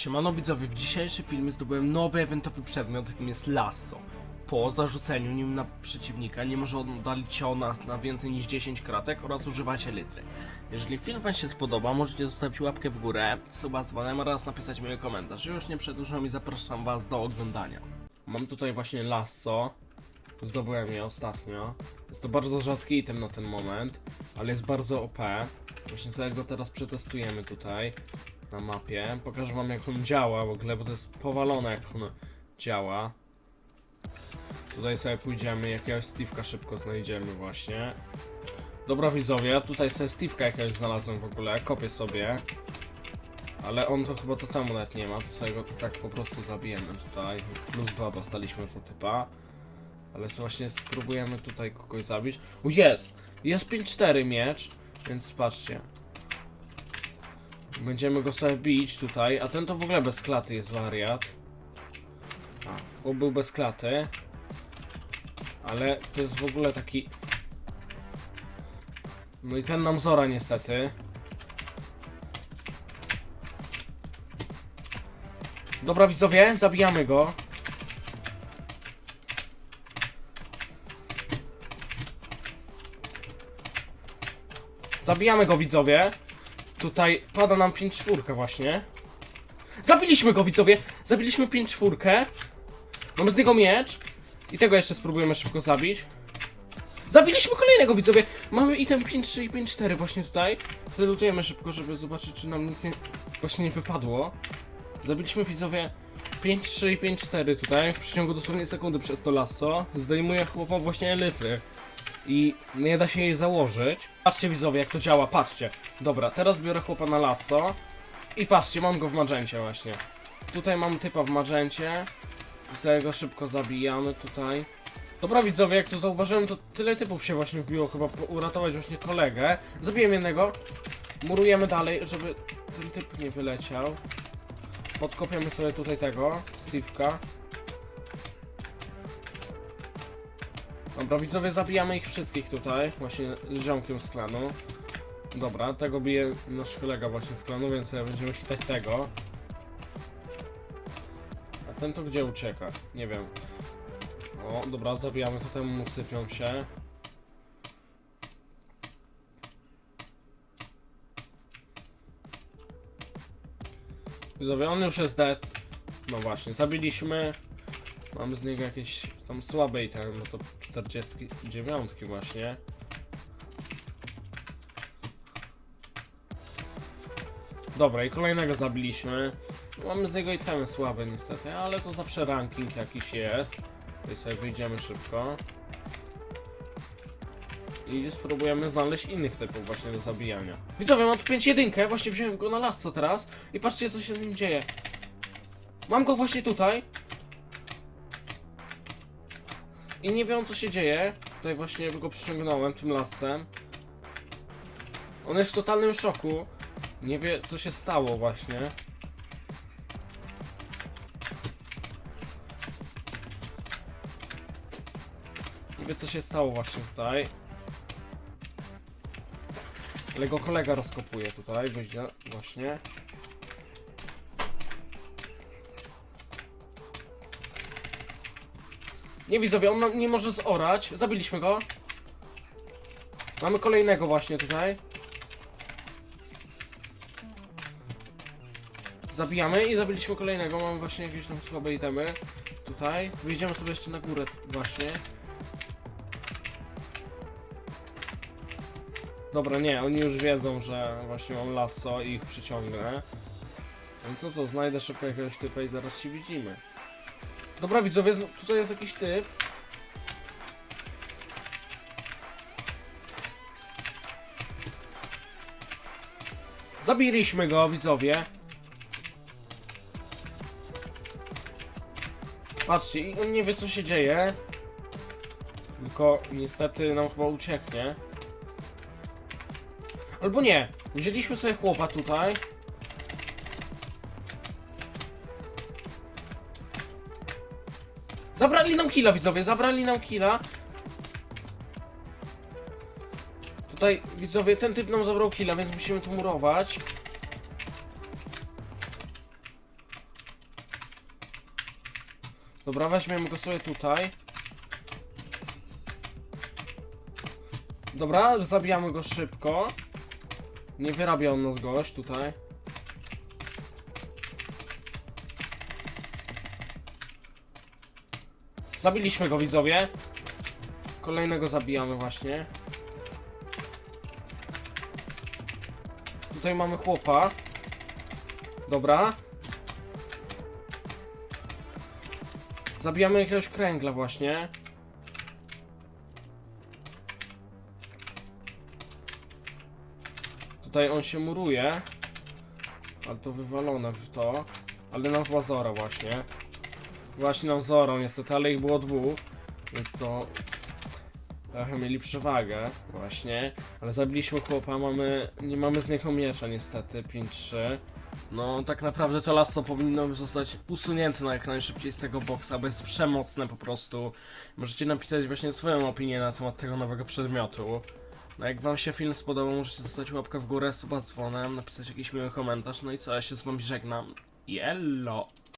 Siemano widzowie, w dzisiejszym filmie zdobyłem nowy eventowy przedmiot, jakim jest lasso. Po zarzuceniu nim na przeciwnika nie może oddalić się ona na więcej niż 10 kratek oraz używać litry. Jeżeli film wam się spodoba, możecie zostawić łapkę w górę, suba z dzwonem oraz napisać miły komentarz. Już nie przedłużam i zapraszam was do oglądania. Mam tutaj właśnie lasso. Zdobyłem je ostatnio. Jest to bardzo rzadki item na ten moment, ale jest bardzo OP. Właśnie sobie go teraz przetestujemy tutaj na mapie. Pokażę wam jak on działa w ogóle, bo to jest powalone jak on działa. Tutaj sobie pójdziemy, jakiegoś Steve'ka szybko znajdziemy właśnie. Dobra widzowie, tutaj sobie Steve'ka jakiegoś znalazłem w ogóle, kopię sobie. Ale on to chyba to temu nawet nie ma, to sobie go tak po prostu zabijemy tutaj. Plus dwa dostaliśmy za typa. Ale właśnie spróbujemy tutaj kogoś zabić. O jest! Jest 5-4 miecz, więc patrzcie. Będziemy go sobie bić tutaj, a ten to w ogóle bez klaty jest wariat. Bo był bez klaty. Ale to jest w ogóle taki... No i ten nam zora niestety. Dobra widzowie, zabijamy go. Zabijamy go widzowie. Tutaj pada nam 5 czwórka właśnie. Zabiliśmy go widzowie! Zabiliśmy 5 czwórkę. Mamy z niego miecz. I tego jeszcze spróbujemy szybko zabić. Zabiliśmy kolejnego widzowie! Mamy item 5-3 i 5-4 właśnie tutaj. Zredutujemy szybko, żeby zobaczyć czy nam nic nie, właśnie nie wypadło. Zabiliśmy widzowie 5-3 i 5-4 tutaj. W przeciągu dosłownie sekundy przez to lasso. Zdejmuje chłopom właśnie litry i nie da się jej założyć. Patrzcie widzowie jak to działa, patrzcie. Dobra, teraz biorę chłopa na lasso i patrzcie, mam go w magencie właśnie. Tutaj mam typa w magencie. Sobie go szybko zabijamy tutaj. Dobra widzowie, jak to zauważyłem, to tyle typów się właśnie wbiło, chyba uratować właśnie kolegę. Zabiłem jednego. Murujemy dalej, żeby ten typ nie wyleciał. Podkopiemy sobie tutaj tego, Steve'ka. Dobra, widzowie, zabijamy ich wszystkich tutaj, właśnie ziomkiem z klanu. Dobra, tego bije nasz kolega właśnie z klanu, więc będziemy hitać tego. A ten to gdzie ucieka? Nie wiem. O, dobra, zabijamy, to temu mu sypią się. Widzowie, on już jest dead. No właśnie, zabiliśmy. Mamy z niego jakieś tam słabe itemy, no to 49 właśnie. Dobra, i kolejnego zabiliśmy. Mamy z niego itemy słabe niestety, ale to zawsze ranking jakiś jest. Tutaj sobie wyjdziemy szybko. I spróbujemy znaleźć innych typów właśnie do zabijania. Widzowie, mam tu 5 jedynkę, właśnie wziąłem go na lasso teraz. I patrzcie co się z nim dzieje. Mam go właśnie tutaj. I nie wiem co się dzieje. Tutaj właśnie go przyciągnąłem tym lasem. On jest w totalnym szoku. Nie wie co się stało właśnie. Nie wie co się stało właśnie tutaj. Ale go kolega rozkopuje tutaj, właśnie. Nie widzowie, on nie może zorać. Zabiliśmy go. Mamy kolejnego właśnie tutaj. Zabijamy i zabiliśmy kolejnego. Mamy właśnie jakieś tam słabe itemy. Tutaj. Wyjdziemy sobie jeszcze na górę właśnie. Dobra, nie, oni już wiedzą, że właśnie mam lasso i ich przyciągnę. Więc no co, znajdę szybko jakiegoś typa i zaraz się widzimy. Dobra widzowie, tutaj jest jakiś typ. Zabiliśmy go, widzowie. Patrzcie, on nie wie co się dzieje. Tylko niestety nam chyba ucieknie. Albo nie. Wzięliśmy sobie chłopa tutaj. Zabrali nam killa, widzowie, zabrali nam killa. Tutaj, widzowie, ten typ nam zabrał killa, więc musimy tu murować. Dobra, weźmiemy go sobie tutaj. Dobra, zabijamy go szybko. Nie wyrabia on nas gość tutaj. Zabiliśmy go widzowie. Kolejnego zabijamy właśnie. Tutaj mamy chłopa. Dobra. Zabijamy jakiegoś kręgla właśnie. Tutaj on się muruje. Ale to wywalone w to. Ale nam chyba Zora właśnie. Właśnie Zoro niestety, ale ich było dwóch. Więc to... Trochę mieli przewagę właśnie. Ale zabiliśmy chłopa, mamy... Nie mamy z niego miecza niestety, 5-3. No, tak naprawdę to lasso powinno zostać usunięte na jak najszybciej z tego boksa, bo jest przemocne po prostu. Możecie napisać właśnie swoją opinię na temat tego nowego przedmiotu. No jak wam się film spodobał, możecie zostawić łapkę w górę, suba z dzwonem, napisać jakiś miły komentarz, no i co, ja się z wami żegnam. Yellow!